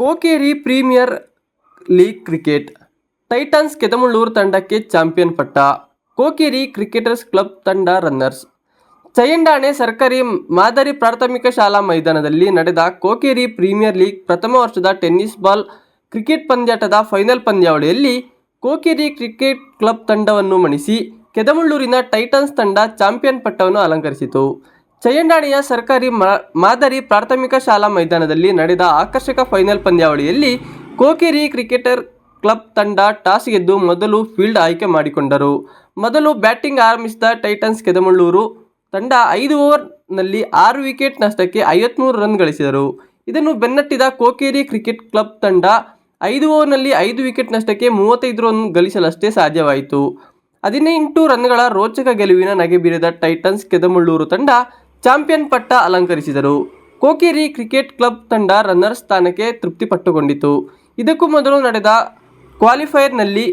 Kokeri premier league cricket, titans Kedamullur ತಂಡಕ್ಕೆ champion ಪಟ್ಟ Kokeri cricketers club ತಂಡ ರನ್ನರ್ಸ್. ಚಯಂಡಾಣೆ ಸರ್ಕಾರಿ ಮಾದರಿ ಪ್ರಾಥಮಿಕ ಶಾಲಾ ಮೈದಾನದಲ್ಲಿ ನಡೆದ ಕೋಕೇರಿ ಪ್ರೀಮಿಯರ್ ಲೀಗ್ ಪ್ರಥಮ ವರ್ಷದ ಟೆನ್ನಿಸ್ ಬಾಲ್ ಕ್ರಿಕೆಟ್ ಪಂದ್ಯಾಟದ ಫೈನಲ್ ಪಂದ್ಯಾವಳಿಯಲ್ಲಿ ಕೋಕೇರಿ ಕ್ರಿಕೆಟ್ ಕ್ಲಬ್ ತಂಡವನ್ನು ಮಣಿಸಿ, ಕೆದಮುಳ್ಳೂರಿನ ಟೈಟನ್ಸ್ ತಂಡ ಚಾಂಪಿಯನ್ ಪಟ್ಟವನ್ನು ಅಲಂಕರಿಸಿತು. ಚಯಂಡಾಣಿಯ ಸರ್ಕಾರಿ ಮಾದರಿ ಪ್ರಾಥಮಿಕ ಶಾಲಾ ಮೈದಾನದಲ್ಲಿ ನಡೆದ ಆಕರ್ಷಕ ಫೈನಲ್ ಪಂದ್ಯಾವಳಿಯಲ್ಲಿ ಕೋಕೇರಿ ಕ್ರಿಕೆಟರ್ ಕ್ಲಬ್ ತಂಡ ಟಾಸ್ ಗೆದ್ದು ಮೊದಲು ಫೀಲ್ಡ್ ಆಯ್ಕೆ ಮಾಡಿಕೊಂಡರು. ಮೊದಲು ಬ್ಯಾಟಿಂಗ್ ಆರಂಭಿಸಿದ ಟೈಟನ್ಸ್ ಕೆದಮಳ್ಳೂರು ತಂಡ ಐದು ಓವರ್ನಲ್ಲಿ ಆರು ವಿಕೆಟ್ ನಷ್ಟಕ್ಕೆ ಐವತ್ಮೂರು ರನ್ ಗಳಿಸಿದರು. ಇದನ್ನು ಬೆನ್ನಟ್ಟಿದ ಕೋಕೇರಿ ಕ್ರಿಕೆಟ್ ಕ್ಲಬ್ ತಂಡ ಐದು ಓವರ್ನಲ್ಲಿ ಐದು ವಿಕೆಟ್ ನಷ್ಟಕ್ಕೆ ಮೂವತ್ತೈದು ರನ್ ಗಳಿಸಲಷ್ಟೇ ಸಾಧ್ಯವಾಯಿತು. ಹದಿನೆಂಟು ರನ್ಗಳ ರೋಚಕ ಗೆಲುವಿನ ನಗೆ ಬೀರಿದ ಟೈಟನ್ಸ್ ಕೆದಮಳ್ಳೂರು ತಂಡ ಚಾಂಪಿಯನ್ ಪಟ್ಟ ಅಲಂಕರಿಸಿದರು. ಕೋಕೇರಿ ಕ್ರಿಕೆಟ್ ಕ್ಲಬ್ ತಂಡ ರನ್ನರ್ ಸ್ಥಾನಕ್ಕೆ ತೃಪ್ತಿಪಟ್ಟುಕೊಂಡಿತು. ಇದಕ್ಕೂ ಮೊದಲು ನಡೆದ ಕ್ವಾಲಿಫೈಯರ್ನಲ್ಲಿ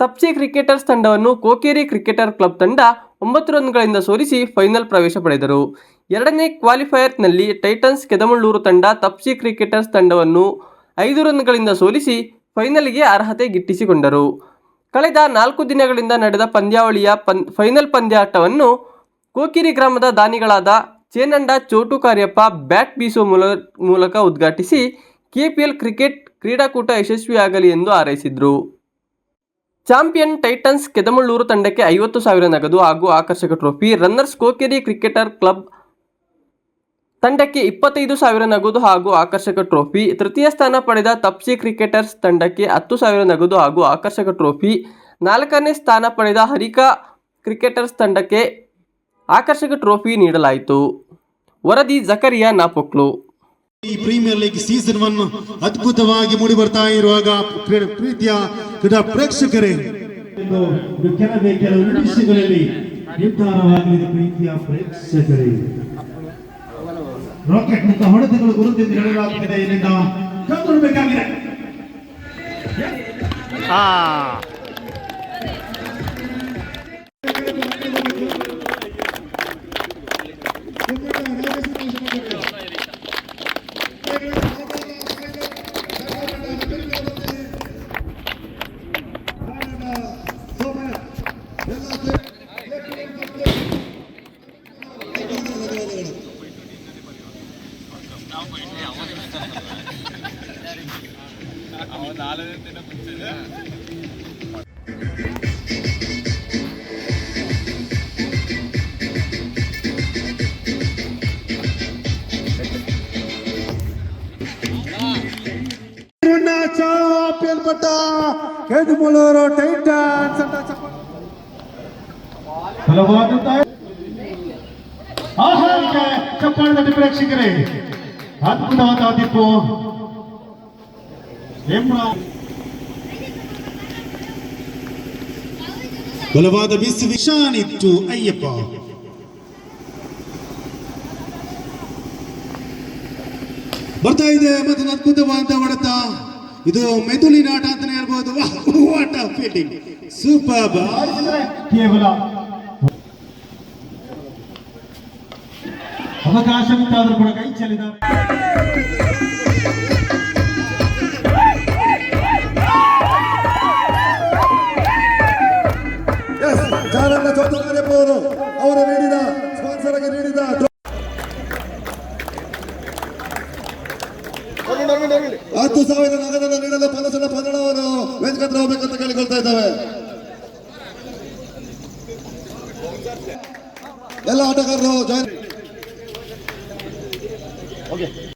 ತಪ್ಸಿ ಕ್ರಿಕೆಟರ್ಸ್ ತಂಡವನ್ನು ಕೋಕೇರಿ ಕ್ರಿಕೆಟರ್ ಕ್ಲಬ್ ತಂಡ ಒಂಬತ್ತು ರನ್ಗಳಿಂದ ಸೋಲಿಸಿ ಫೈನಲ್ ಪ್ರವೇಶ ಪಡೆದರು. ಎರಡನೇ ಕ್ವಾಲಿಫೈಯರ್ನಲ್ಲಿ ಟೈಟನ್ಸ್ ಕೆದಮಳ್ಳೂರು ತಂಡ ತಪ್ಸಿ ಕ್ರಿಕೆಟರ್ಸ್ ತಂಡವನ್ನು ಐದು ರನ್ಗಳಿಂದ ಸೋಲಿಸಿ ಫೈನಲ್ಗೆ ಅರ್ಹತೆ ಗಿಟ್ಟಿಸಿಕೊಂಡರು. ಕಳೆದ ನಾಲ್ಕು ದಿನಗಳಿಂದ ನಡೆದ ಪಂದ್ಯಾವಳಿಯ ಪನ್, ಫೈನಲ್ ಪಂದ್ಯಾಟವನ್ನು ಕೋಕಿರಿ ಗ್ರಾಮದ ದಾನಿಗಳಾದ ಚೇನಂಡ ಚೋಟು ಕಾರ್ಯಪ್ಪ ಬ್ಯಾಟ್ ಮೂಲ, ಮೂಲಕ ಉದ್ಘಾಟಿಸಿ ಕೆಪಿಎಲ್ ಕ್ರಿಕೆಟ್ ಕ್ರೀಡಾಕೂಟ ಯಶಸ್ವಿಯಾಗಲಿ ಎಂದು ಹಾರೈಸಿದರು. ಚಾಂಪಿಯನ್ ಟೈಟನ್ಸ್ ಕೆದಮಳ್ಳೂರು ತಂಡಕ್ಕೆ ಐವತ್ತು ಸಾವಿರ ನಗದು ಹಾಗೂ ಆಕರ್ಷಕ trophy, runners Kokeri cricketer club ತಂಡಕ್ಕೆ ಇಪ್ಪತ್ತೈದು ಸಾವಿರ ನಗದು ಹಾಗೂ ಆಕರ್ಷಕ ಟ್ರೋಫಿ, ತೃತೀಯ ಸ್ಥಾನ ಪಡೆದ ತಪ್ಸಿ ಕ್ರಿಕೆಟರ್ಸ್ ತಂಡಕ್ಕೆ ಹತ್ತು ಸಾವಿರ ನಗದು ಹಾಗೂ ಆಕರ್ಷಕ ಟ್ರೋಫಿ, ನಾಲ್ಕನೇ ಸ್ಥಾನ ಪಡೆದ ಹರಿಕಾ ಕ್ರಿಕೆಟರ್ಸ್ ತಂಡಕ್ಕೆ ಆಕರ್ಷಕ ಟ್ರೋಫಿ ನೀಡಲಾಯಿತು. ವರದಿ ಜಕರಿಯಾ ನಾಪೊಕ್ಲು. ಈ ಪ್ರೀಮಿಯರ್ ಲೀಗ್ ಸೀಸನ್ ಒನ್ ಅದ್ಭುತವಾಗಿ ಮೂಡಿ ಬರ್ತಾ ಇರುವಾಗ ಪ್ರೀತಿಯ ಕ್ರೀಡಾ ಪ್ರೇಕ್ಷಕರೇ. ಕೆಲವೇ ಕೆಲವು ನಿಮಿಷಗಳಲ್ಲಿ ನಿರ್ಧಾರವಾಗಲಿದೆ ಪ್ರೀತಿಯ ಪ್ರೇಕ್ಷಕರೇ. ರಾಕೆಟ್ ಮುಖ ಹೊಡೆತಗಳು ಗುರುತೆಂದು ಹೇಳಲಾಗುತ್ತಿದೆ ಇದರಿಂದ ಕಂಡುಕೊಳ್ಬೇಕಾಗಿದೆ ಚಾಂಪಿಯನ್ ಪಟ್ಟ ಕೆದಮುಳ್ಳೂರು ಟೈಟನ್ಸ್ ಅಂತ ಚಪ್ಪಾಳೆ. ಫಲವಾದಂತಹ ಆಹಾರಕ್ಕೆ ಚಪ್ಪಾಳೆ ತಟ್ಟಿ ಪ್ರೇಕ್ಷಕರೇ ಅದ್ಭುತವಾದ ತೀರ್ಪು ಇಮ್ರಾನ್ ಬಲವಾದ ಬಿಸಿ ವಿಶಾನ್ ಇತ್ತು ಅಯ್ಯಪ್ಪ. ಬರ್ತಾ ಇದೆ ಮತ್ತೆ ಅದ್ಭುತವಾದ ಹೊಡೆತ. ಇದು ಮೆದುಳಿನ ಆಟ ಅಂತಾನೆ ಹೇಳ್ಬೋದು. ವಾಟ್ ಫೀಲಿಂಗ್ ಸೂಪರ್ ಕೇವಲ ಅವಕಾಶವಿತ್ತಾದರೂ ಕೂಡ ಕೈ ಚೆಲ್ಲಿದ್ದಾರೆ ಹತ್ತು ಸಾವಿರ ನಗದನ್ನು ನೀಡಲು ಪಲಸಲ ಪಂಗಡವನ್ನು ವೇದಿಕೆ ಹೋಗ್ಬೇಕಂತ ಕೇಳಿಕೊಳ್ತಾ ಇದ್ದಾವೆ. ಎಲ್ಲ ಆಟಗಾರರು ಜಾಯಿನ್